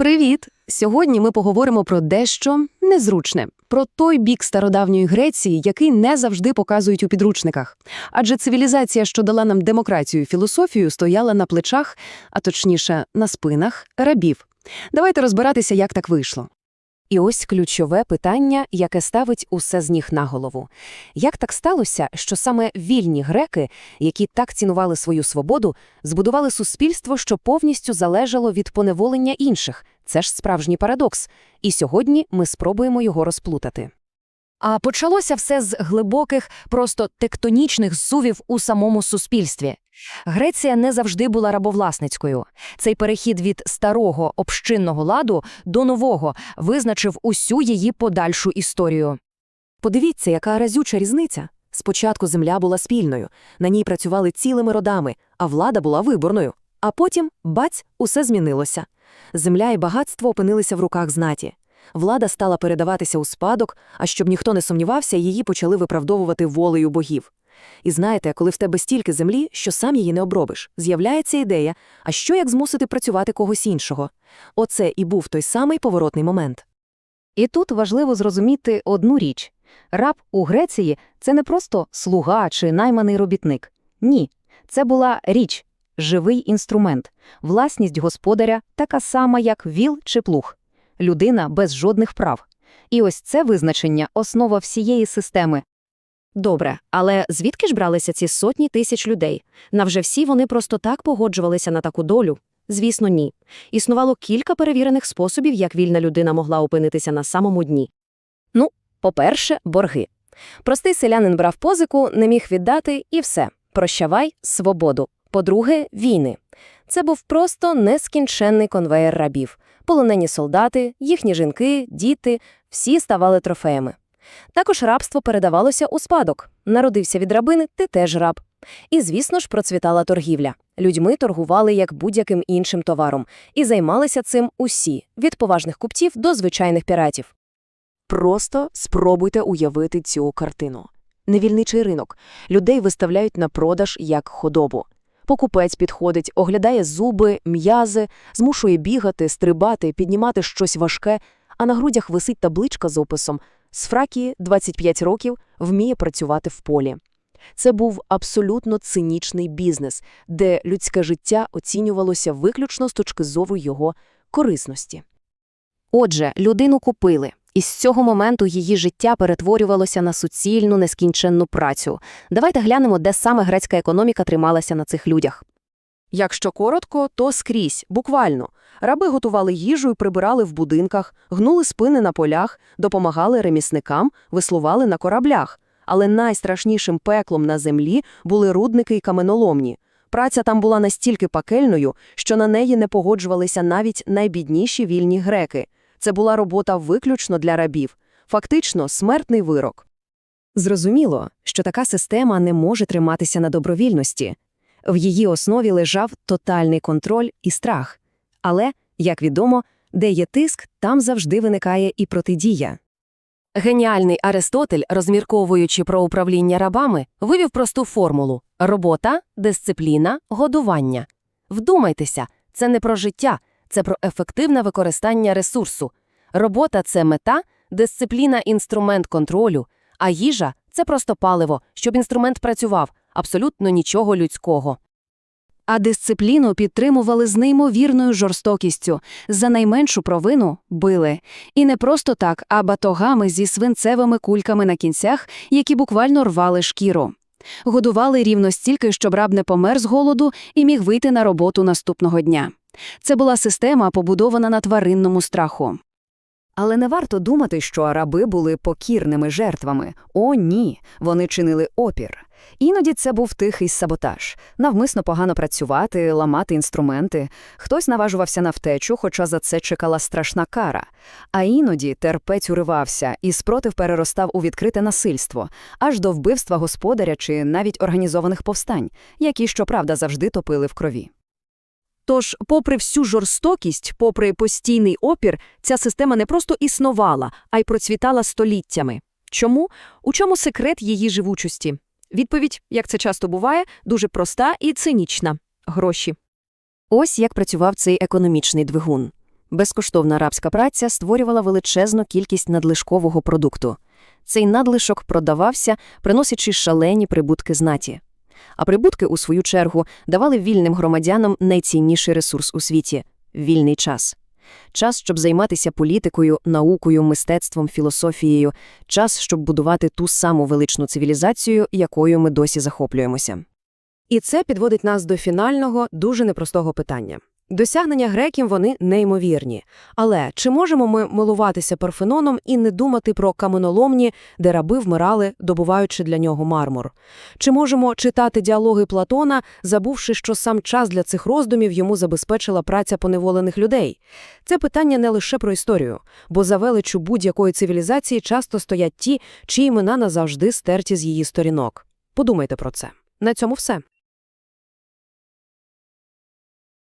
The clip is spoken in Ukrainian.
Привіт! Сьогодні ми поговоримо про дещо незручне, про той бік стародавньої Греції, який не завжди показують у підручниках. Адже цивілізація, що дала нам демократію і філософію, стояла на плечах, а точніше, на спинах рабів. Давайте розбиратися, як так вийшло. І ось ключове питання, яке ставить усе з ніг на голову. Як так сталося, що саме вільні греки, які так цінували свою свободу, збудували суспільство, що повністю залежало від поневолення інших? Це ж справжній парадокс. І сьогодні ми спробуємо його розплутати. А почалося все з глибоких, просто тектонічних зсувів у самому суспільстві. Греція не завжди була рабовласницькою. Цей перехід від старого общинного ладу до нового визначив усю її подальшу історію. Подивіться, яка разюча різниця. Спочатку земля була спільною, на ній працювали цілими родами, а влада була виборною. А потім, баць, усе змінилося. Земля і багатство опинилися в руках знаті. Влада стала передаватися у спадок, а щоб ніхто не сумнівався, її почали виправдовувати волею богів. І знаєте, коли в тебе стільки землі, що сам її не обробиш, з'являється ідея, а що як змусити працювати когось іншого? Оце і був той самий поворотний момент. І тут важливо зрозуміти одну річ. Раб у Греції – це не просто слуга чи найманий робітник. Ні, це була річ, живий інструмент, власність господаря така сама, як віл чи плуг. Людина без жодних прав. І ось це визначення – основа всієї системи. Добре, але звідки ж бралися ці сотні тисяч людей? Навже всі вони просто так погоджувалися на таку долю? Звісно, ні. Існувало кілька перевірених способів, як вільна людина могла опинитися на самому дні. Ну, по-перше, борги. Простий селянин брав позику, не міг віддати і все. Прощавай свободу. По-друге, війни. Це був просто нескінченний конвеєр рабів. Полонені солдати, їхні жінки, діти – всі ставали трофеями. Також рабство передавалося у спадок. Народився від рабини, ти теж раб. І, звісно ж, процвітала торгівля. Людьми торгували як будь-яким іншим товаром. І займалися цим усі, від поважних купців до звичайних піратів. Просто спробуйте уявити цю картину. Невільничий ринок. Людей виставляють на продаж як худобу. Покупець підходить, оглядає зуби, м'язи, змушує бігати, стрибати, піднімати щось важке, а на грудях висить табличка з описом «З Фракії 25 років, вміє працювати в полі». Це був абсолютно цинічний бізнес, де людське життя оцінювалося виключно з точки зору його корисності. Отже, людину купили. І з цього моменту її життя перетворювалося на суцільну, нескінченну працю. Давайте глянемо, де саме грецька економіка трималася на цих людях. Якщо коротко, то скрізь, буквально. Раби готували їжу і прибирали в будинках, гнули спини на полях, допомагали ремісникам, веслували на кораблях. Але найстрашнішим пеклом на землі були рудники і каменоломні. Праця там була настільки пекельною, що на неї не погоджувалися навіть найбідніші вільні греки. Це була робота виключно для рабів. Фактично, смертний вирок. Зрозуміло, що така система не може триматися на добровільності. В її основі лежав тотальний контроль і страх. Але, як відомо, де є тиск, там завжди виникає і протидія. Геніальний Аристотель, розмірковуючи про управління рабами, вивів просту формулу – робота, дисципліна, годування. Вдумайтеся, це не про життя, це про ефективне використання ресурсу. Робота – це мета, дисципліна – інструмент контролю, а їжа – це просто паливо, щоб інструмент працював, абсолютно нічого людського. А дисципліну підтримували з неймовірною жорстокістю. За найменшу провину били. І не просто так, а батогами зі свинцевими кульками на кінцях, які буквально рвали шкіру. Годували рівно стільки, щоб раб не помер з голоду і міг вийти на роботу наступного дня. Це була система, побудована на тваринному страху. Але не варто думати, що раби були покірними жертвами. О, ні, вони чинили опір. Іноді це був тихий саботаж. Навмисно погано працювати, ламати інструменти. Хтось наважувався на втечу, хоча за це чекала страшна кара. А іноді терпець уривався, і спротив переростав у відкрите насильство, аж до вбивства господаря чи навіть організованих повстань, які, щоправда, завжди топили в крові. Тож, попри всю жорстокість, попри постійний опір, ця система не просто існувала, а й процвітала століттями. Чому? У чому секрет її живучості? Відповідь, як це часто буває, дуже проста і цинічна – гроші. Ось як працював цей економічний двигун. Безкоштовна рабська праця створювала величезну кількість надлишкового продукту. Цей надлишок продавався, приносячи шалені прибутки знаті. А прибутки, у свою чергу, давали вільним громадянам найцінніший ресурс у світі – вільний час. Час, щоб займатися політикою, наукою, мистецтвом, філософією, час, щоб будувати ту саму величну цивілізацію, якою ми досі захоплюємося. І це підводить нас до фінального, дуже непростого питання. Досягнення греків вони неймовірні. Але чи можемо ми милуватися Парфеноном і не думати про каменоломні, де раби вмирали, добуваючи для нього мармур? Чи можемо читати діалоги Платона, забувши, що сам час для цих роздумів йому забезпечила праця поневолених людей? Це питання не лише про історію, бо за величу будь-якої цивілізації часто стоять ті, чиї імена назавжди стерті з її сторінок. Подумайте про це. На цьому все.